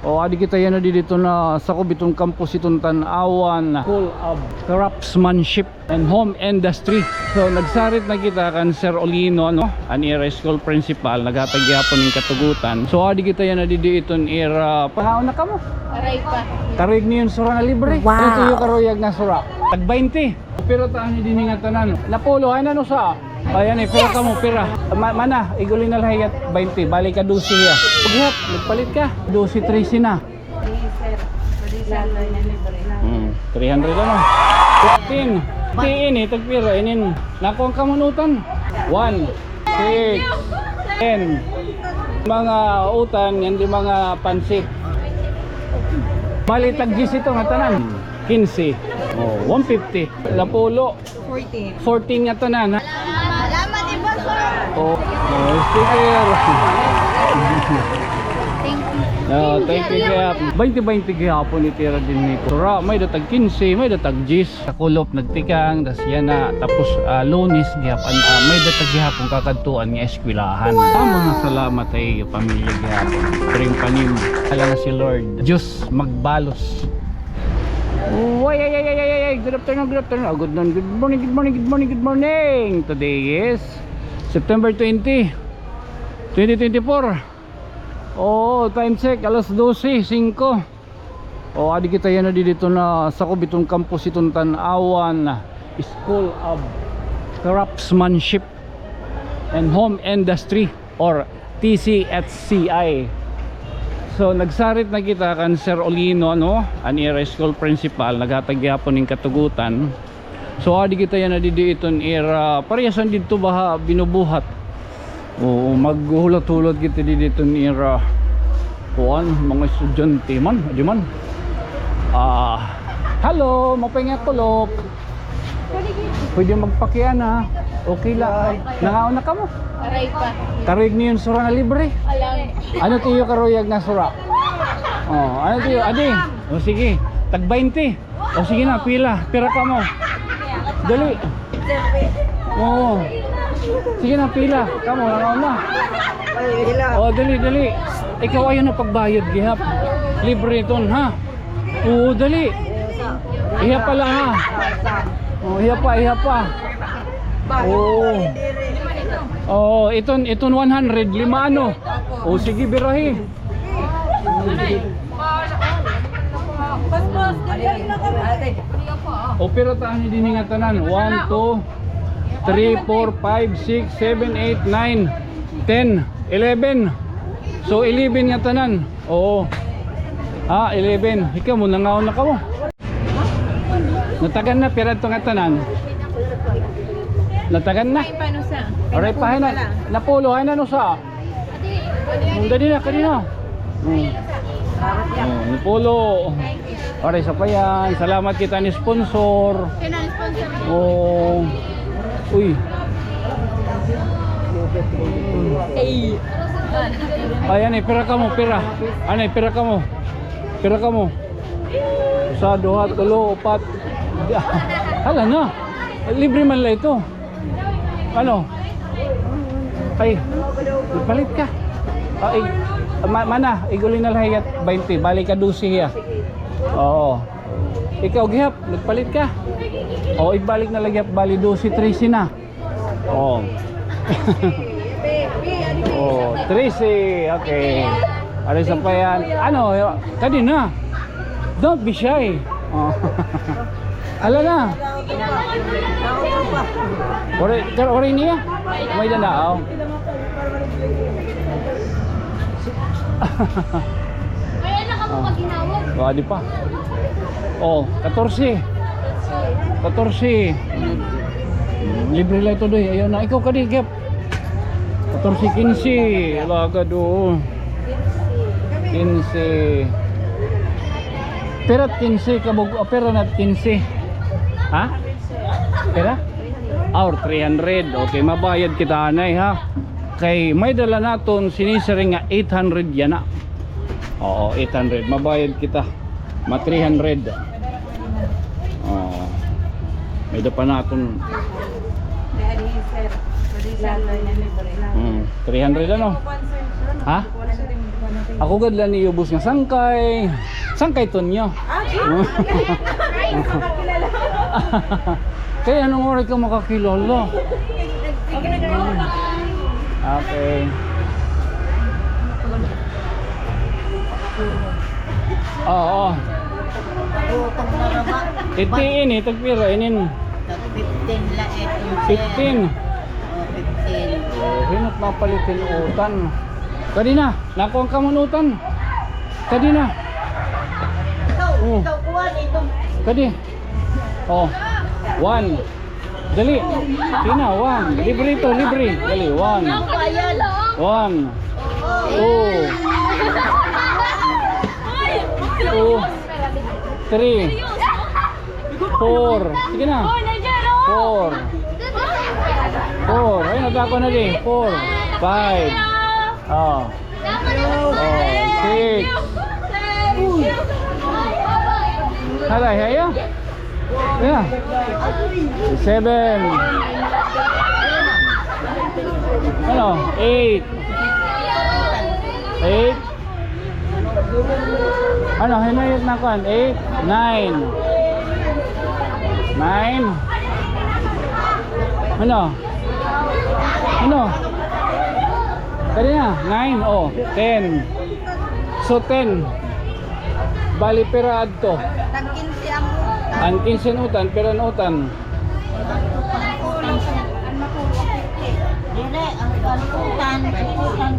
O adi kita yan na di dito na sa kubitong campus itong tanawan School of Craftsmanship and Home Industry. So nagsarit na kita kan Sir Olino no, an era school principal nagatag gyapon ning katugutan. So adi kita yan na di iton era pahaon na kamo. Aray pa. Tarig niyon sura nga libre. Wow. Ito yung karoyag na sura. Tag 20. Pero taan ni dini nga tanan. Napulo ay na no sa. Ayan eh, pera ka mo, pera. Ma mana, iguli na lahayat 20. Balik ka 12 ya. Paghat, nagpalit ka. 12, 13 na. Hmm, 300 ano. 15. Tiin eh, tagpira. Inin, naku ang kamunutan. 1, 6, 10. Mga utan, yan di mga pansit. Mali tag ito nga tanan. 15. Oh, 150. Lapulo. 14. 14 nga tanan. Oh, oh sticker. Thank you. Oh, thank you kaya 20-20 gihapon ni tira din ni Tura. May datag 15, may datag 10. Sa kulop nagtikang, das yan na. Tapos ah, lunis gihapon. ah, may datag gihapon kakadtuan nga eskwelahan. Ah, mga salamat ay pamilya gihapon. Pring panim. Kala na si Lord. Diyos magbalos. Oh, ay, ay, ay, ay, ay, ay, ay, good afternoon, good afternoon. Oh, good, morning, good morning, good morning, good morning, good morning. Today is September 20, 2024. Oo, time check, alas 12, 5. O, adi kita yan na di dito na sa kubitong campus itong tanawan School of Craftsmanship and Home Industry or TCSCI. So nagsarit na kita kan Sir Olino no, an school principal nagatag gyapon ning katugutan. So adi kita yan na di iton era parehasan dito baha binubuhat. Oo, maghulat-hulat kita di dito ni era kuan mga estudyante man, di man. Ah, hello, mapahinga kulop. Pwede magpakian ha. Okay lang. Nangaon na ka mo. Aray pa. Tarig niyon sura nga libre. Alam. Ano tiyo karoyag na sura? Oh, ano tiyo? Adi. O sige, tag 20. O sige na, pila. Pira ka mo. Dali. Oo. Sige na, pila. Kamo, nangaw na. O, dali, dali. Ikaw ayaw na pagbayad, gihap. Libre ton, ha? Oo, dali. Ihap pala, ha? Oh, ihap pa, ihap pa. Oo. Oo, iton, iton 100, lima ano? O, sige, birahi. O pero taan ni din nga tanan 1 2 3 4 5 6 7 8 9 10 11 So 11 nga tanan. Oo. Ah, 11. Ikaw mo nangaon na ka mo. Natagan na pero ito nga tanan. Natagan na. Ay, paano sa? Aray pa na. Napulo ay na no sa. Ang dali na kanina. Hmm. Oh, napulo. Aray sa pa yan. Salamat kita ni sponsor. Oh. Uy. Ayan eh, pera ka mo, pera. Ano eh, pera ka mo. Pera ka mo. Sa duha, tulo, upat. Hala na. Libre man lang ito. Ano? Ay, palit ka. Ay, ma mana, iguli na lahayat 20, balik ka 12 hiya. Oo. Ikaw gihap, nagpalit ka. O ibalik na lagi bali 12 13 na. Oo. oh, 13. Okay. Ano sa pa yan? Ano, kanina. Don't be shy. Oh. Ala na. Ore, ore niya. May danao. Ay, anak ka mo pag ginawag. Oh, adi pa. Oh, 14. 14. Libre lang ito doy. Ayaw na. Ikaw ka di, Gap. 14, 15. Alaga do. 15. Pera 15. Kabog, oh, pera na 15. Ha? Pera? Or 300. Okay, mabayad kita anay ha. Kay may dala naton sinisiring nga 800 yan na. Oo, 800. Mabayad kita. Ma 300. Oo. May da pa naton mm, 300 ano? Ha? Ako gadla ni ubos nga sangkay. Sangkay tonyo. Kaya anong oras ka makakilala? Okay. Oo. Utong na raba. Itiin eh, tagpira, inin. 15 la eh. 15. Oh, 15. Oh, hinot mapalitin utan. Kadina, nakuha ka mo utan. Kadina. Ikaw, Oh. ikaw kuha nito. Kadi. Oh. One. Dali. Sina, one. Libre ito, libre. Dali, one. One. Two. Two. Three. Four. Sige na. Four. Four. Ay, nagkako na di. Four. Five. Oh. Oh. Six. Halay. Yeah. Seven. Ano? Eight. Eight. Ano? Hinayot na kan? Eight. Nine. Nine. Ano? Ano? Kanina? Nine. Oh. Ten. So ten. Bali pera adto. Tagkin siyang Ang kinsen utan, pera na utan. Dire, ang pantutan, pantutan.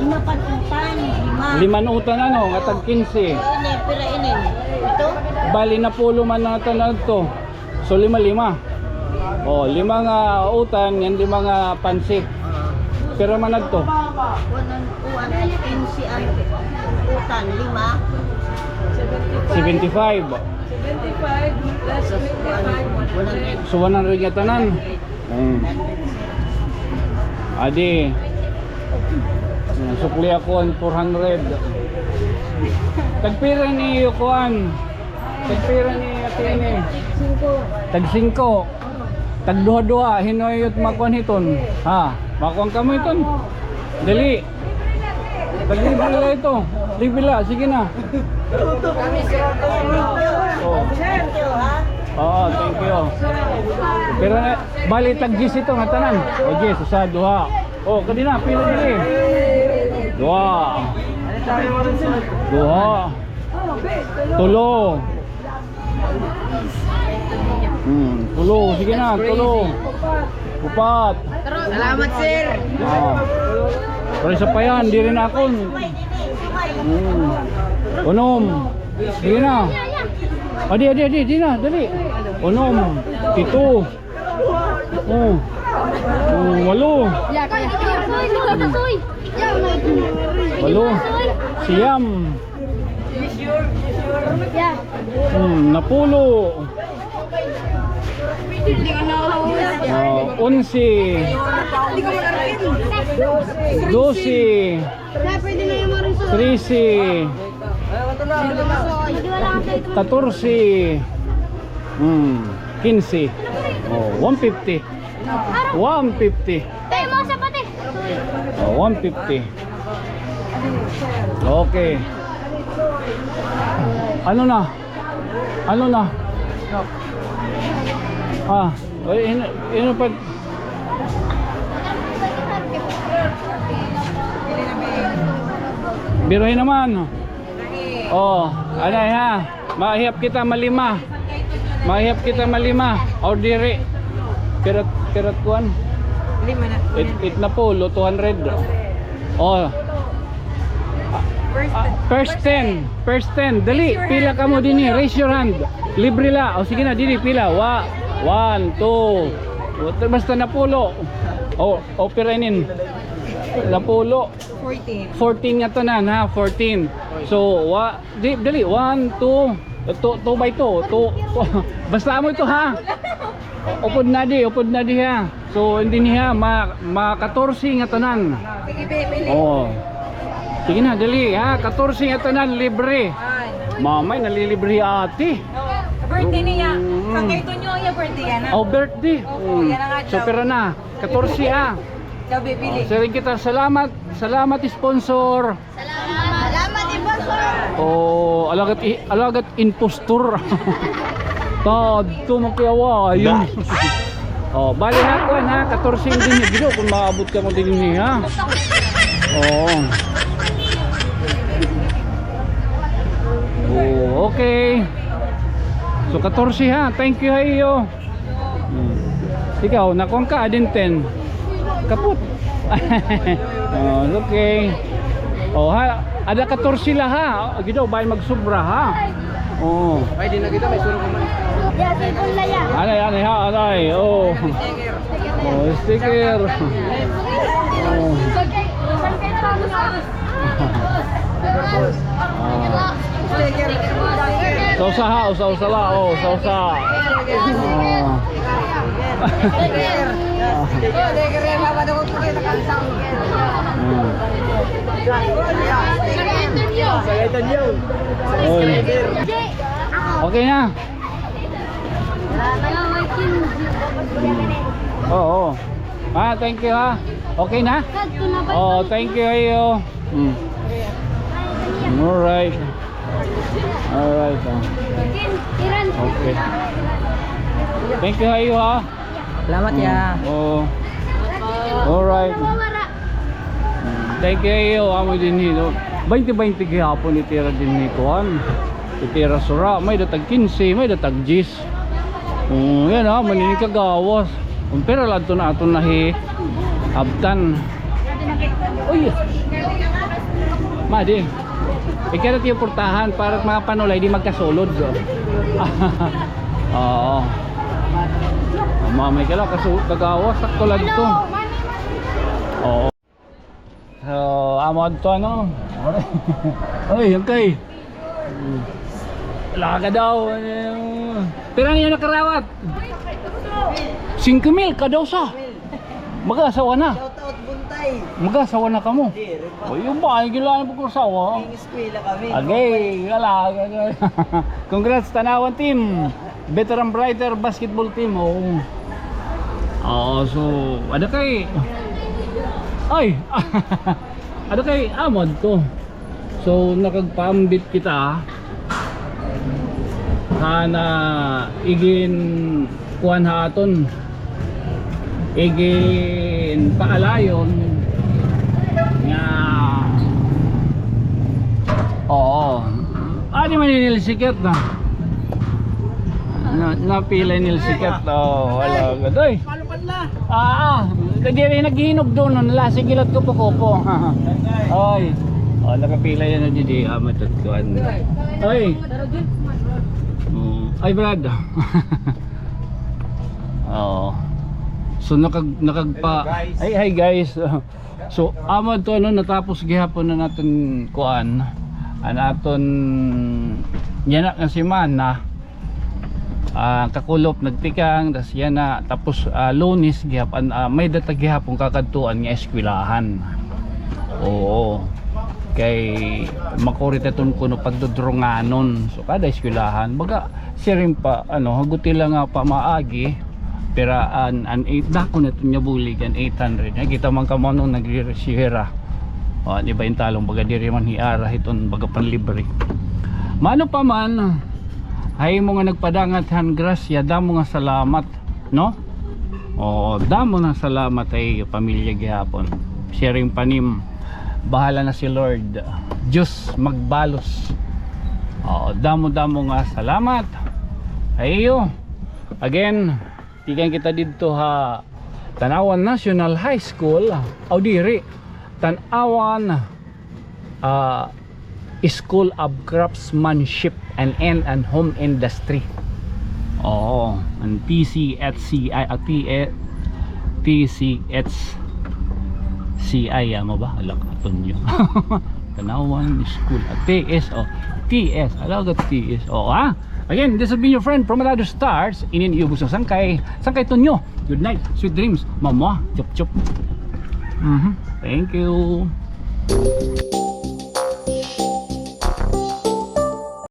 Lima pantutan, lima. Liman utan ano, nga tag 15. Ini, pira ini. Ito? Bali na pulo man na tanan to. So lima lima. Oh, lima nga utan, yan lima nga pansit. Pero man to. Kunan, kuwan, tagkin si ang utan, lima. 75. Tapos kuwan, kunan So 100 nga tanan. Hmm. Adi. Sukli ako ang 400. Tagpira ni Kuan. Tagpira ni Atene. Tag 5. Tag duha-duha hinoyot makuan hiton. Ha, makuan kamo hiton. Dali. Tag libre ito. Libre la, sige na. Oh. Thank you, ha? Oo, thank you. Pero na, bali tag gis ito nga tanan. O gis, sa duha. Oh, kadina pila dili. Duha. Duha. Tulo. Hmm, tulo. Sige na, tulo. Upat. Salamat, sir. Ah. Pero isa pa yan, di rin ako. Hmm. Unom. Sige na. Adi, adi, adi, di na, dali. Unom. Pito. Oh. Oh, walo. Walo. Siyam. Hmm, napulo. Oh, unsi. Dosi. Trisi. Katorsi. Hmm, kinsi. Oh, 150. 150. Tayo mo sa pati. Oh, 150. Okay. Ano na? Ano na? Ah, ino pa... Biruhin naman. Oh, anay ha. Mahihap kita malima. Mahihap kita malima. Or diri. Pirat, pirat kuan. Lima na. It, it na po, lo 200. Oh. First, Ah, first 10. First 10. Dali, pila ka mo din eh. Raise your hand. Libre la. O sige na, dili pila. Wa, 1, 2. Basta napulo. O, o pirainin. Napulo. 14. 14 nga tanan ha, 14. So, wa, di, dali, 1, 2, 2 by 2, 2, basta mo ito ha. Upod na di, upod na di ha. So, hindi niya, ma, ma 14 nga tanan. Sige, baby. Oo. Sige na, dali ha, 14 nga tanan, libre. Mamay, nalilibre ate. Birthday niya. Mm. Sa kayo nyo, yung birthday yan? Oh, birthday. Oo, yan ang So, adlaw. pero na, 14 ha. Ikaw, bibili. Oh, Sir kita, salamat, salamat sponsor. Salamat Oh, alagat alagat impostor. Tad to makiyawa yun. oh, bali na ko na 14 din ni kung maabot ka mo din ni ha. Oo. Oh, okay. So 14 ha. Thank you hayo. Hmm. Ikaw, nakuha ka din 10. Kaput. oh, okay. Oh, ha. Ada 14 lah ha. Gidaw bay magsubra ha. Oh. Pwede na kita, may surong naman. Ya, saya pun layak. Anay, anay ha, anay. Oh. Oh, sticker. Oh. Ah. Sausa ha, usa-usa la. Oh, sausa. Oh. Okay na. Oo. Oh, Ah, thank you ha. Okay na? Oh, thank you ayo. Hmm. Alright. Alright. Oh. Okay. Thank you ayo ha. Salamat ya. Oh. Alright. Thank you ayo. Amo din nito. 20-20 gihapon ni tira din ni Kuan. Itira sura, may datag 15, may datag 10. Oh, yan ha, manini kagawas. Um, pero lang to na ato nahi abtan. Uy. Madi. Ikaw yung portahan para mga panulay di magkasulod. Oo. Mamay ka lang kasu kagawas sakto lang to. Oo. So, amo to ano? Oy, okay. Wala ka daw. Pero niya nakarawat. 5 mil ka daw sa. Mag-asawa na. Buntay. Mag-asawa na ka mo. Di, rin pa. O yung ba, yung gila po asawa. Eskwela kami. Okay, wala. Congrats Tanawan team. Veteran Brighter basketball team. Oh. Oo, so ada kay Ay. ada kay Amod to. So nakagpambit kita kana igin kuan haton igin paalayon Oo. Ah, di man nilisikat na. Na, napila nilisikat. Oh, wala. Gadoy. Palupan na. Ah, ah. Kadi rin naghihinog doon. No, nalasing gilat ko po ko po. Ay. Oh, nakapila yan na di amatot ko. Ay. Mm, Ay, Brad. Oo. So nakag nakagpa Ay, hi guys. So amad to ano natapos gihapon na natin kuan. An aton yan na si Mana. Ah, kakulop nagtikang das yan na tapos ah, lunis gihapon ah, may data gihapon kakadtuan nga eskwelahan. Oo. Kay makurit itong kuno pagdudrunganon. So kada eskwelahan baga siya rin pa ano haguti lang nga pa pero an an 8 dako na ito niya bulig an 800 nga kita man kamo nung nagre-resihera o di ba yung talong baga diri man hiara iton baga panlibre. Mano pa man ay mo nga nagpadangat han grasya damo nga salamat no? O damo nga salamat ay pamilya gihapon. Sharing panim. Bahala na si Lord. Diyos magbalos. O damo damo nga salamat. Ayo again tigan kita dito ha. Tanawan National High School o diri. Tanawan ah, School of Craftsmanship and End and Home Industry. Oo ang TCHCI at TCH CI mo ba? Alak aton nyo. Tanawan School at TS o TS alaga TS o ha Again, this has been your friend from Manado Stars. Inin iubos ng sangkay. Sangkay tunyo Good night, sweet dreams. Mama, chup chup Mhm. Thank you